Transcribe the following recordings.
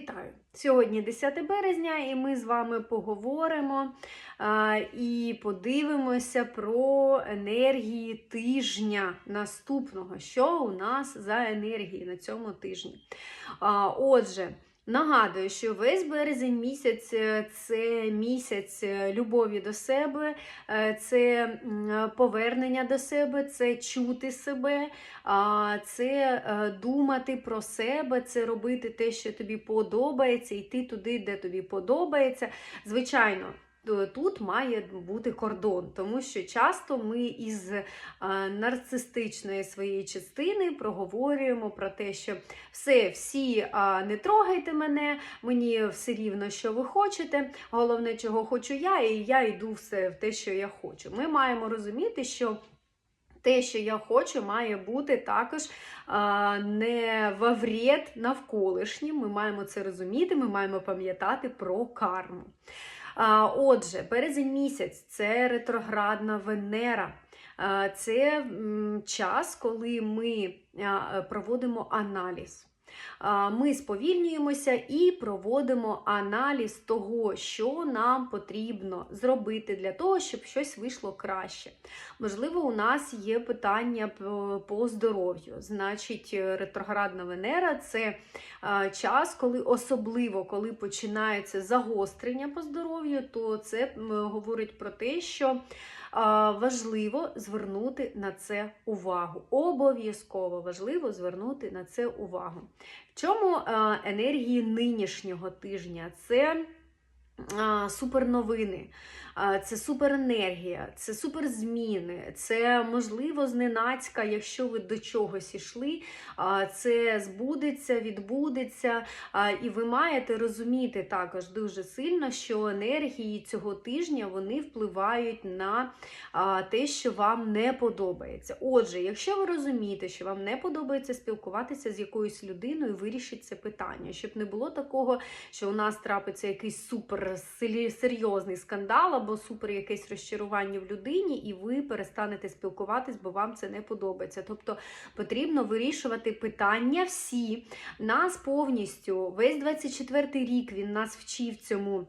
Вітаю! Сьогодні 10 березня, і ми з вами поговоримо а, і подивимося про енергії тижня наступного. Що у нас за енергії на цьому тижні? А, отже, Нагадую, що весь березень місяць е, це місяць е, любові до себе, е, це повернення до себе, це чути себе, це думати про себе, це робити те, що тобі подобається, йти туди, де тобі подобається. Звичайно. Т- Тут має бути кордон, тому що часто ми із е, нарцистичної своєї частини проговорюємо про те, що все, всі не трогайте мене, мені все рівно, що ви хочете. Головне, чого хочу я, і я йду все в те, що я хочу. Ми маємо розуміти, що. Те, що я хочу, має бути також а, не во вред навколишнім. Ми маємо це розуміти, ми маємо пам'ятати про карму. Отже, березень місяць це ретроградна Венера. Це час, коли ми проводимо аналіз. Ми сповільнюємося і проводимо аналіз того, що нам потрібно зробити для того, щоб щось вийшло краще. Можливо, у нас є питання по- здоров'ю. Значить, е, ретроградна Венера це час, коли особливо коли починається загострення по здоров'ю, то це говорить про те, що важливо звернути на це увагу. Обов'язково важливо звернути на це увагу. В чому енергії нинішнього тижня? Це суперновини, це суперенергія, це суперзміни, це можливо зненацька, якщо ви до чогось ішли, це збудеться, відбудеться. І ви маєте розуміти також дуже сильно, що енергії цього тижня вони впливають на те, що вам не подобається. Отже, якщо ви розумієте, що вам не подобається спілкуватися з якоюсь людиною, вирішіть це питання, щоб не було такого, що у нас трапиться якийсь супер силі- серйозний скандал або супер якесь розчарування в людині, і ви перестанете спілкуватись, бо вам це не подобається. Тобто потрібно вирішувати питання всі. Нас повністю весь 24-й рік він нас вчив цьому.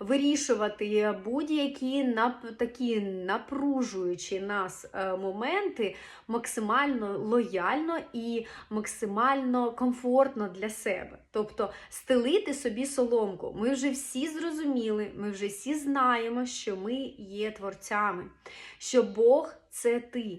Вирішувати будь-які нап- такі напружуючі нас е, моменти максимально лояльно і максимально комфортно для себе. Тобто стелити собі соломку. Ми вже всі зрозуміли, ми вже всі знаємо, що ми є творцями, що Бог це ти,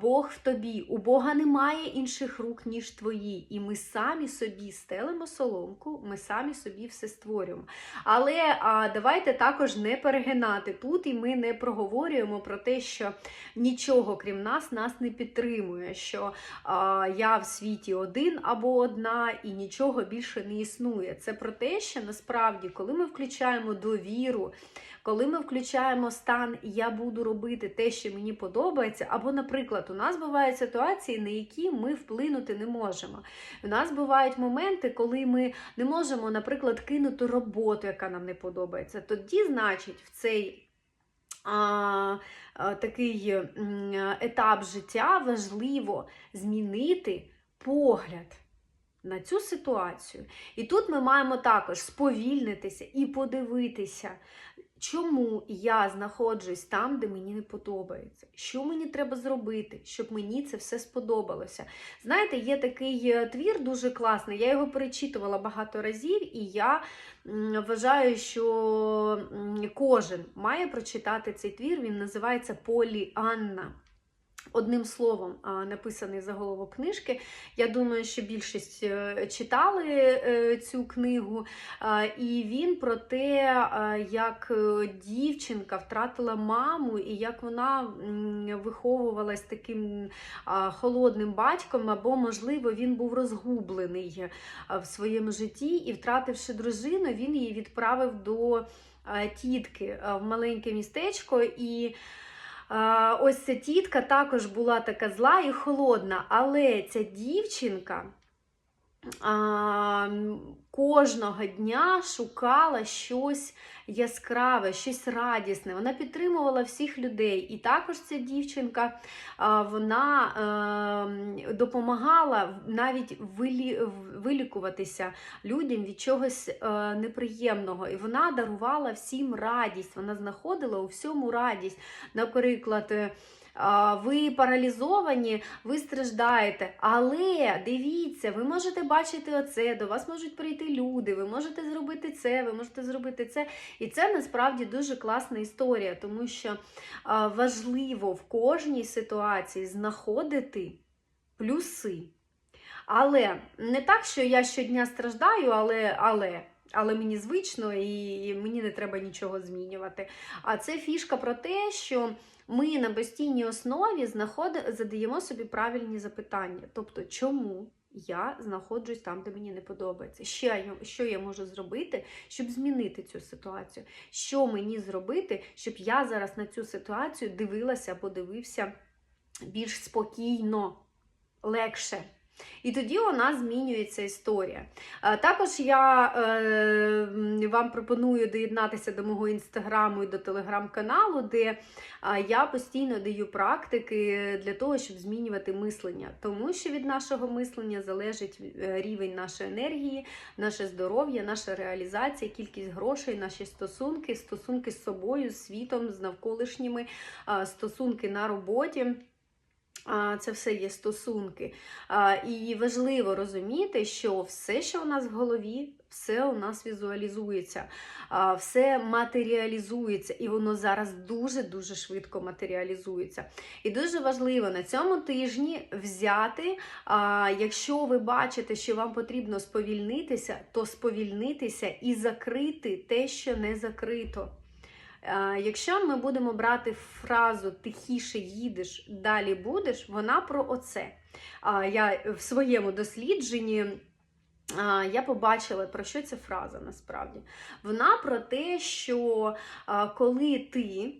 Бог в тобі. У Бога немає інших рук, ніж твої. І ми самі собі стелимо соломку, ми самі собі все створюємо. Але а, давайте також не перегинати тут, і ми не проговорюємо про те, що нічого крім нас нас не підтримує, що а, я в світі один або одна, і нічого більше не існує. Це про те, що насправді, коли ми включаємо довіру, коли ми включаємо стан я буду робити те, що мені подобається, або, наприклад, у нас бувають ситуації, на які ми вплинути не можемо. У нас бувають моменти, коли ми не можемо, наприклад, кинути роботу, яка нам не подобається. Тоді, значить, в цей а, такий етап життя важливо змінити погляд. На цю ситуацію. І тут ми маємо також сповільнитися і подивитися, чому я знаходжусь там, де мені не подобається. Що мені треба зробити, щоб мені це все сподобалося. Знаєте, є такий е, твір дуже класний, я його перечитувала багато разів, і я вважаю, що кожен має прочитати цей твір. Він називається Полі Анна. Одним словом, написаний заголовок книжки. Я думаю, що більшість е, читали е, цю книгу, і він про те, як е, дівчинка втратила маму, і як вона виховувалась таким холодним батьком, або, можливо, він був розгублений в своєму житті і, втративши дружину, він її відправив до тітки в маленьке містечко. і Ось ця тітка також була така зла і холодна, але ця дівчинка а, кожного дня шукала щось яскраве, щось радісне. Вона підтримувала всіх людей. І також ця дівчинка а, вона е, допомагала навіть вилі, вилікуватися людям від чогось е, неприємного. І вона дарувала всім радість. Вона знаходила у всьому радість. Наприклад, е, ви паралізовані, ви страждаєте. Але дивіться, ви можете бачити оце, до вас можуть прийти люди, ви можете зробити це, ви можете зробити це. І це насправді дуже класна історія, тому що важливо в кожній ситуації знаходити плюси. Але не так, що я щодня страждаю, але. але. Але мені звично і мені не треба нічого змінювати. А це фішка про те, що ми на постійній основі знаходи, задаємо собі правильні запитання. Тобто, чому я знаходжусь там, де мені не подобається? Що я, що я можу зробити, щоб змінити цю ситуацію? Що мені зробити, щоб я зараз на цю ситуацію дивилася або дивився більш спокійно, легше? І тоді у нас змінюється історія. Також я е, вам пропоную доєднатися до мого інстаграму і до телеграм-каналу, де я постійно даю практики для того, щоб змінювати мислення. Тому що від нашого мислення залежить е, рівень нашої енергії, наше здоров'я, наша реалізація, кількість грошей, наші стосунки, стосунки з собою, з світом, з навколишніми, стосунки на роботі. Це все є стосунки. І важливо розуміти, що все, що у нас в голові, все у нас візуалізується, все матеріалізується, і воно зараз дуже-дуже швидко матеріалізується. І дуже важливо на цьому тижні взяти, якщо ви бачите, що вам потрібно сповільнитися, то сповільнитися і закрити те, що не закрито. Е, якщо ми будемо брати фразу тихіше їдеш, далі будеш, вона про оце. Я в своєму дослідженні. Я побачила, про що ця фраза насправді. Вона про те, що коли ти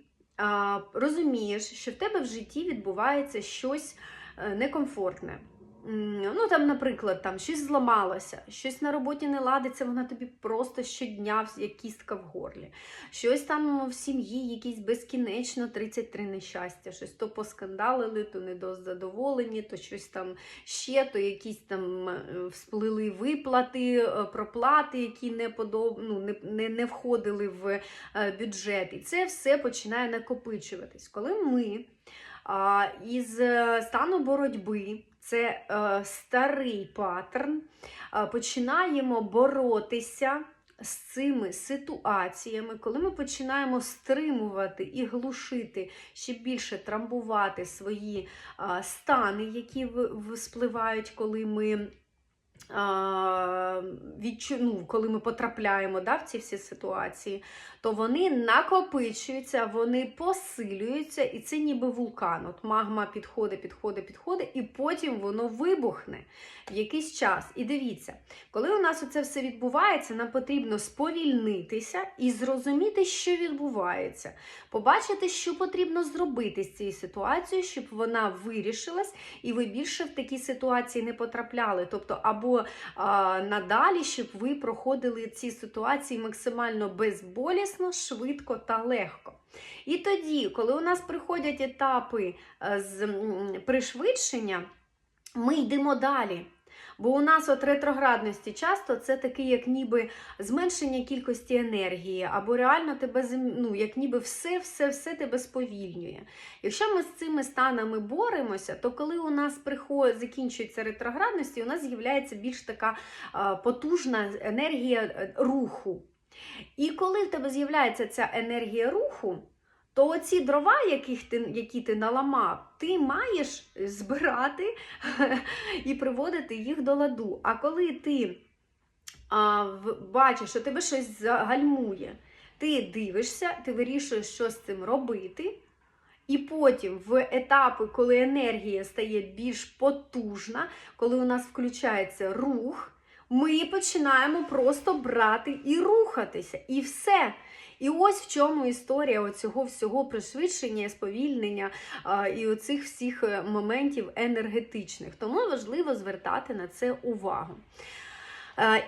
розумієш, що в тебе в житті відбувається щось е, некомфортне. Ну, там, наприклад, там щось зламалося, щось на роботі не ладиться, вона тобі просто щодня як кістка в горлі. Щось там в сім'ї, якісь безкінечно 33 нещастя, щось то поскандалили, то недозадоволені, то щось там ще, то якісь там е, всплили виплати, е, проплати, які не подоб... ну, не, не, не входили в е, бюджет. І це все починає накопичуватись. Коли ми а, із стану боротьби це е, старий паттерн. Е, починаємо боротися з цими ситуаціями, коли ми починаємо стримувати і глушити, ще більше трамбувати свої е, стани, які вспливають, коли ми відчу... ну, коли ми потрапляємо да, в ці всі ситуації, то вони накопичуються, вони посилюються, і це ніби вулкан. От Магма підходить, підходить, підходить, і потім воно вибухне в якийсь час. І дивіться, коли у нас це все відбувається, нам потрібно сповільнитися і зрозуміти, що відбувається. Побачити, що потрібно зробити з цією ситуацією, щоб вона вирішилась, і ви більше в такі ситуації не потрапляли. Тобто, або а, надалі, щоб ви проходили ці ситуації максимально безболісно, швидко та легко. І тоді, коли у нас приходять етапи е, з пришвидшення, ми йдемо далі. Бо у нас от ретроградності часто це таке, як ніби зменшення кількості енергії, або реально тебе ну, як ніби все-все-все тебе сповільнює. Якщо ми з цими станами боремося, то коли у нас приходить, закінчується ретроградності, у нас з'являється більш така а, потужна енергія е, руху. І коли в тебе з'являється ця енергія руху, то оці дрова, яких ти, які ти наламав, ти маєш збирати і приводити їх до ладу. А коли ти а, бачиш, що тебе щось загальмує, ти дивишся, ти вирішуєш, що з цим робити. І потім в етапи, коли енергія стає більш потужна, коли у нас включається рух, ми починаємо просто брати і рухатися. І все. І ось в чому історія оцього всього пришвидшення, сповільнення і оцих всіх е, моментів енергетичних. Тому важливо звертати на це увагу.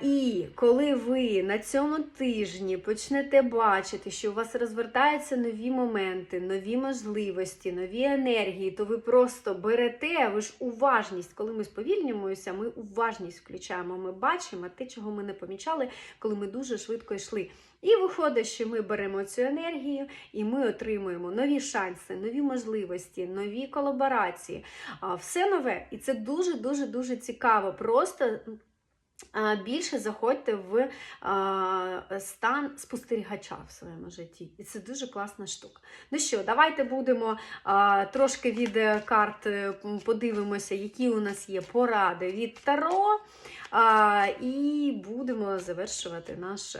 І коли ви на цьому тижні почнете бачити, що у вас розвертаються нові моменти, нові можливості, нові енергії, то ви просто берете, ви ж уважність, коли ми сповільнюємося, ми уважність включаємо. Ми бачимо те, чого ми не помічали, коли ми дуже швидко йшли. І виходить, що ми беремо цю енергію і ми отримуємо нові шанси, нові можливості, нові колаборації. Все нове. І це дуже дуже цікаво. Просто більше заходьте в стан спостерігача в своєму житті. І це дуже класна штука. Ну що, давайте будемо трошки від е, карт е, подивимося, які у нас є поради від Таро. І будемо завершувати наш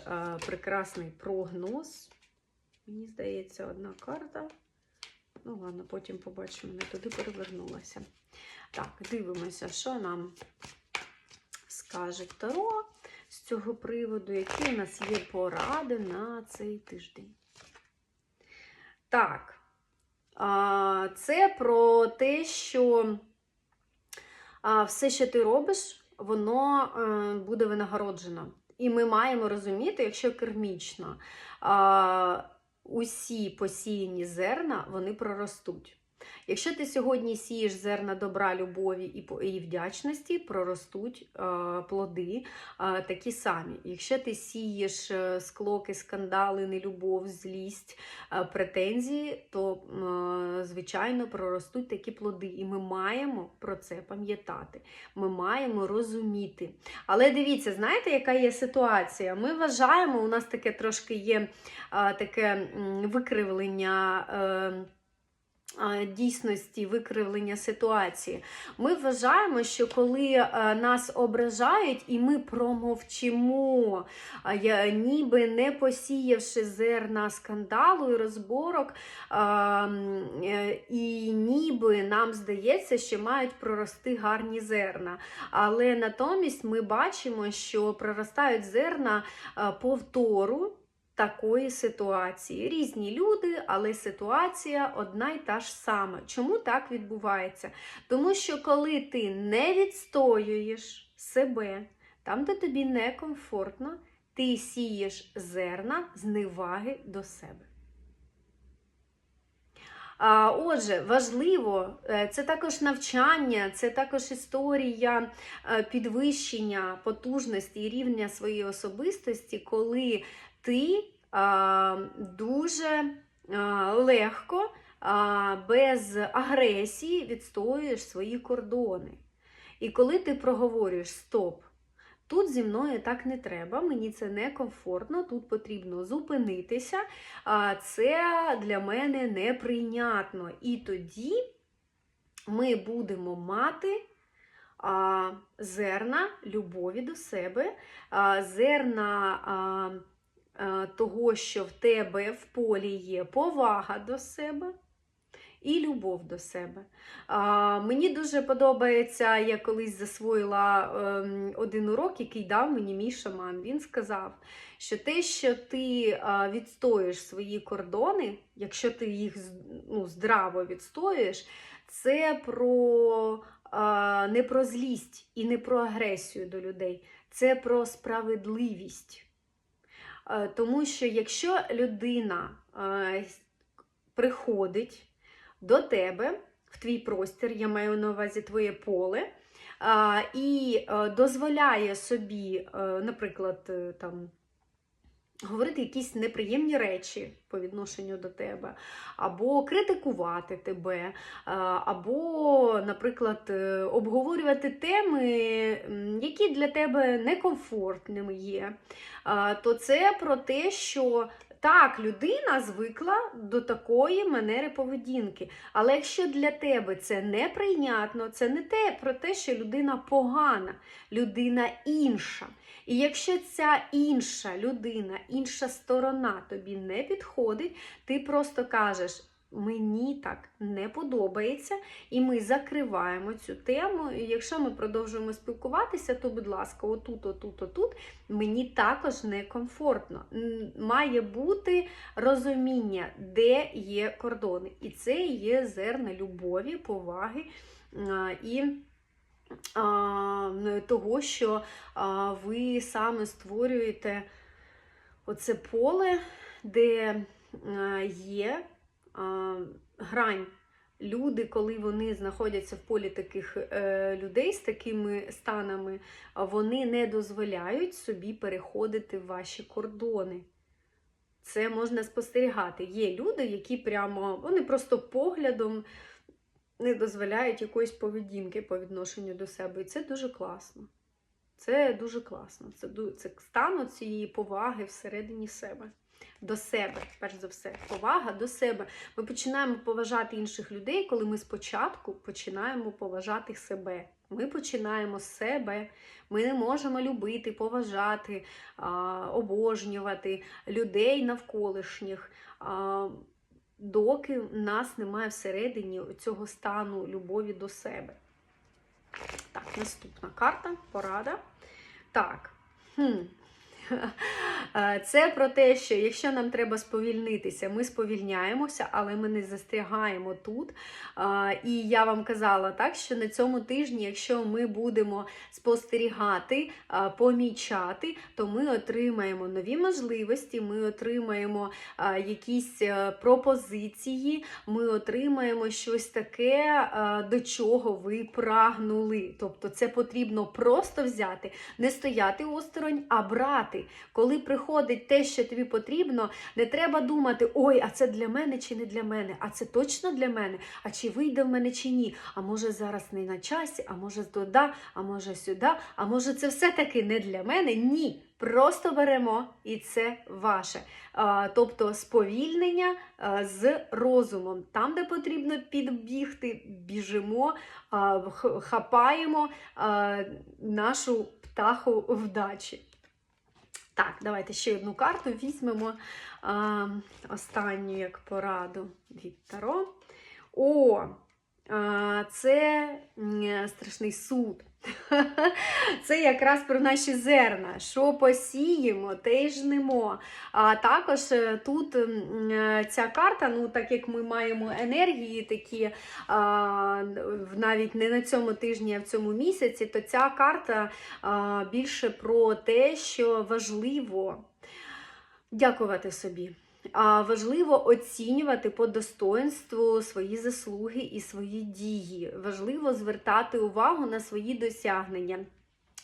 прекрасний прогноз. Мені здається, одна карта. Ну, ладно, потім побачимо, не туди перевернулася. Так, дивимося, що нам скаже Таро з цього приводу, які у нас є поради на цей тиждень. Так, це про те, що все, що ти робиш, воно е, буде винагороджено. І ми маємо розуміти, якщо кермічно, усі посіяні зерна вони проростуть. Якщо ти сьогодні сієш зерна добра, любові і, вдячності, проростуть е, плоди е, такі самі. Якщо ти сієш е, склоки, скандали, нелюбов, злість, претензії, то, звичайно, проростуть такі плоди. І ми маємо про це пам'ятати. Ми маємо розуміти. Але дивіться, знаєте, яка є ситуація? Ми вважаємо, у нас таке трошки є таке викривлення. Дійсності викривлення ситуації. Ми вважаємо, що коли е, нас ображають і ми промовчимо, ніби не посіявши зерна скандалу і розборок, е, і ніби нам здається, що мають прорости гарні зерна. Але натомість ми бачимо, що проростають зерна е, повтору такої ситуації. Різні люди, але ситуація одна й та ж сама. Чому так відбувається? Тому що коли ти не відстоюєш себе, там, де тобі некомфортно, ти сієш зерна зневаги до себе. Отже, важливо, е, це також навчання, це також історія е, підвищення потужності і рівня своєї особистості, коли ти а, дуже легко, без агресії відстоюєш свої кордони. І коли ти проговорюєш стоп, тут зі мною так не треба, мені це некомфортно, тут потрібно зупинитися, це для мене неприйнятно. І тоді ми будемо мати зерна любові до себе, зерна. Е, того, що в тебе в полі є повага до себе і любов до себе. Мені дуже подобається, я колись засвоїла ем, один урок, який дав мені мій шаман. Він сказав, що те, що ти а, відстоїш свої кордони, якщо ти їх ну, здраво відстоюєш, це про а, не про злість і не про агресію до людей, це про справедливість. Е, Тому що якщо людина е, приходить до тебе в твій простір, я маю на увазі твоє поле, і е, дозволяє собі, наприклад, там. Говорити якісь неприємні речі по відношенню до тебе, або критикувати тебе, або, наприклад, е, обговорювати теми, які для тебе некомфортними є, то це про те, що так, людина звикла до такої манери поведінки. Але якщо для тебе це неприйнятно, це не те про те, що людина погана, людина інша. І якщо ця інша людина, інша сторона тобі не підходить, ти просто кажеш. Мені так не подобається, і ми закриваємо цю тему. І якщо ми продовжуємо спілкуватися, то, будь ласка, отут, отут, отут мені також некомфортно. Має бути розуміння, де є кордони. І це є зерна любові, поваги і того, що ви саме створюєте оце поле, де є грань. Люди, коли вони знаходяться в полі таких е, людей з такими станами, вони не дозволяють собі переходити ваші кордони. Це можна спостерігати. Є люди, які прямо вони просто поглядом не дозволяють якоїсь поведінки по відношенню до себе. І це дуже класно. Це дуже класно. Це, це стан цієї поваги всередині себе. До себе, перш за все, повага до себе. Ми починаємо поважати інших людей, коли ми спочатку починаємо поважати себе. Ми починаємо з себе. Ми не можемо любити, поважати, обожнювати людей навколишніх, доки в нас немає всередині цього стану любові до себе. Так, наступна карта, порада. Так. Хм. Це про те, що якщо нам треба сповільнитися, ми сповільняємося, але ми не застрягаємо тут. І я вам казала так, що на цьому тижні, якщо ми будемо спостерігати, помічати, то ми отримаємо нові можливості, ми отримаємо якісь е, пропозиції, ми отримаємо щось таке, до чого ви прагнули. Тобто це потрібно просто взяти, не стояти осторонь, а брати. Коли приходить те, що тобі потрібно, не треба думати, ой, а це для мене чи не для мене, а це точно для мене, а чи вийде в мене чи ні. А може зараз не на часі, а може туди, а може сюди, а може це все-таки не для мене? Ні. Просто беремо і це ваше. Тобто сповільнення з розумом. Там, де потрібно підбігти, біжимо, хапаємо нашу птаху вдачі. Так, давайте ще одну карту візьмемо а, останню як пораду від Таро. О, а, це страшний суд. Це якраз про наші зерна. Що посіємо, те й жнемо. А також е, тут е, ця карта, ну так як ми маємо енергії такі навіть не на цьому тижні, а в цьому місяці, то ця карта більше про те, що важливо дякувати собі. Важливо оцінювати по достоинству свої заслуги і свої дії. Важливо звертати увагу на свої досягнення.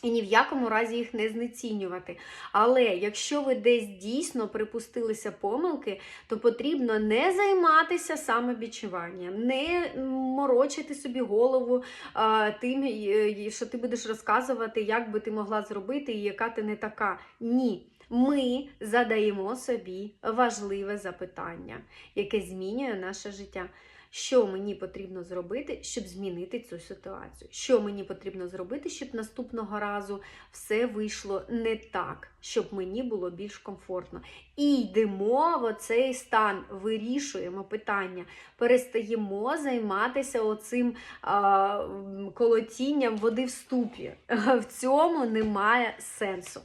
І ні в якому разі їх не знецінювати. Але якщо ви десь дійсно припустилися помилки, то потрібно не займатися самобічуванням, не морочити собі голову а, тим, е, що ти будеш розказувати, як би ти могла зробити і яка ти не така. Ні. Ми задаємо собі важливе запитання, яке змінює наше життя. Що мені потрібно зробити, щоб змінити цю ситуацію? Що мені потрібно зробити, щоб наступного разу все вийшло не так, щоб мені було більш комфортно? І йдемо в оцей стан, вирішуємо питання, перестаємо займатися оцим а, колотінням води в ступі. В цьому немає сенсу.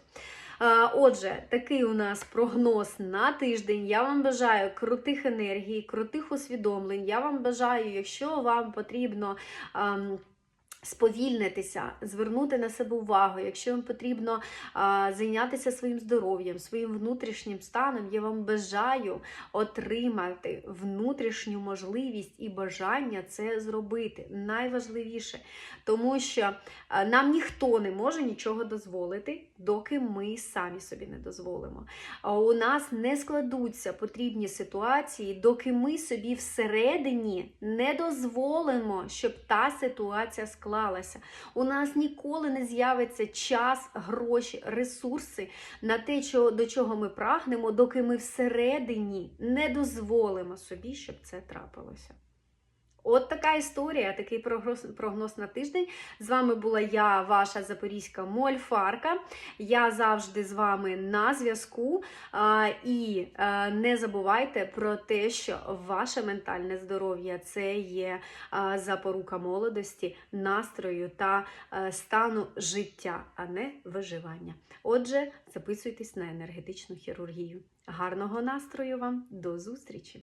Отже, такий у нас прогноз на тиждень. Я вам бажаю крутих енергій, крутих усвідомлень. Я вам бажаю, якщо вам потрібно. Сповільнитися, звернути на себе увагу. Якщо вам потрібно зайнятися своїм здоров'ям, своїм внутрішнім станом, я вам бажаю отримати внутрішню можливість і бажання це зробити. Найважливіше, тому що нам ніхто не може нічого дозволити, доки ми самі собі не дозволимо. У нас не складуться потрібні ситуації, доки ми собі всередині не дозволимо, щоб та ситуація склалася. У нас ніколи не з'явиться час, гроші, ресурси на те, до чого ми прагнемо, доки ми всередині не дозволимо собі, щоб це трапилося. От така історія, такий прогноз, прогноз на тиждень. З вами була я, ваша запорізька мольфарка. Я завжди з вами на зв'язку. І а, не забувайте про те, що ваше ментальне здоров'я це є а, запорука молодості, настрою та а, стану життя, а не виживання. Отже, записуйтесь на енергетичну хірургію. Гарного настрою вам, до зустрічі!